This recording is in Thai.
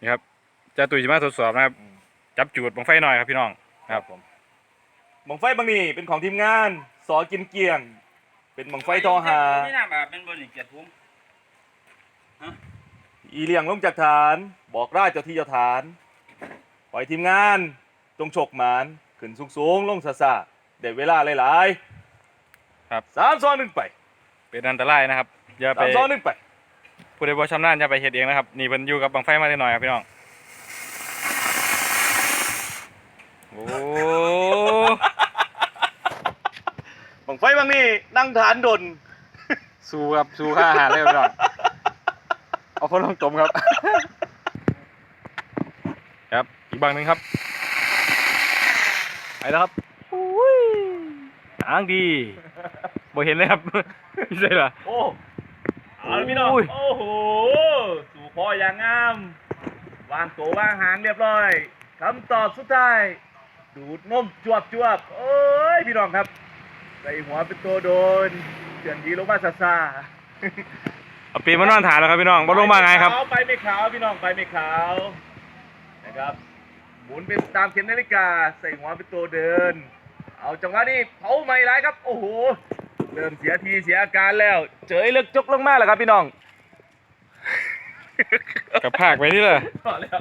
นี่ครับจะตุยจะมาทดสอบนะครับอืมจับจูดบังไฟหน่อยครับพี่น้องครับผมบังไฟบางนี่เป็นของทีมงานสอกินเกียง เป็นบังไฟทอหาไม่น่าแบบเป็นบนอีกเกียรติภูมิอีเลียงลงจากฐาน บอกราชเจ้าที่เจ้าฐานปล่อยทีมงานจงฉกหมานขึ้นสูงสูงๆลงซาซาเด็ดเวลาหลายๆ ครับสามสองหนึ่งไป เป็นอันตรายนะครับอย่าไปสามสองหนึ่งไป ผู้ใดบ่ชำนาญอย่าไปเฮ็ดเองนะครับนี่เพิ่นอยู่กับบังไฟมาได้หน่อยครับพี่น้องโอ้บังไฟบางนี่นั่งฐานดนสู้ครับสู้ค่าอาหารเลยครับพี่น้องเอาคนลงจมครับ ครับอีกบางหนึ่งครับไปแล้วครับอุ้ยทางดีบ่เห็นเลยครับ ไม่ใช่เหรอ โอ้ เอาละพี่น้อง โอ้ย โอ้โห สู่พ่ออย่างงาม วางตัววางหางเรียบร้อยคำตอบสุดท้าย ดูดนมจวบจวบเอ้ย พี่น้องครับ ใส่หัวเป็นตัวโดนเฉียนดีลงมาซาซาเอาปีนมานอนฐานแล้วครับพี่น้องบ่ลงมาไงครับ ไปไม่ขาวพี่น้องไปไม่ขาวนะครับ หมุนเป็นตามเข็มนาฬิกา ใส่หัวเป็นตัวเดิน เอาจังหวะนี้เผาไม่ร้ายครับ โอ้โห เริ่มเสียทีเสียอาการแล้ว เจอไอ้เลือกจกลงมาแล้วครับพี่น้อง กับภาคไปนี่เลยพอแล้ว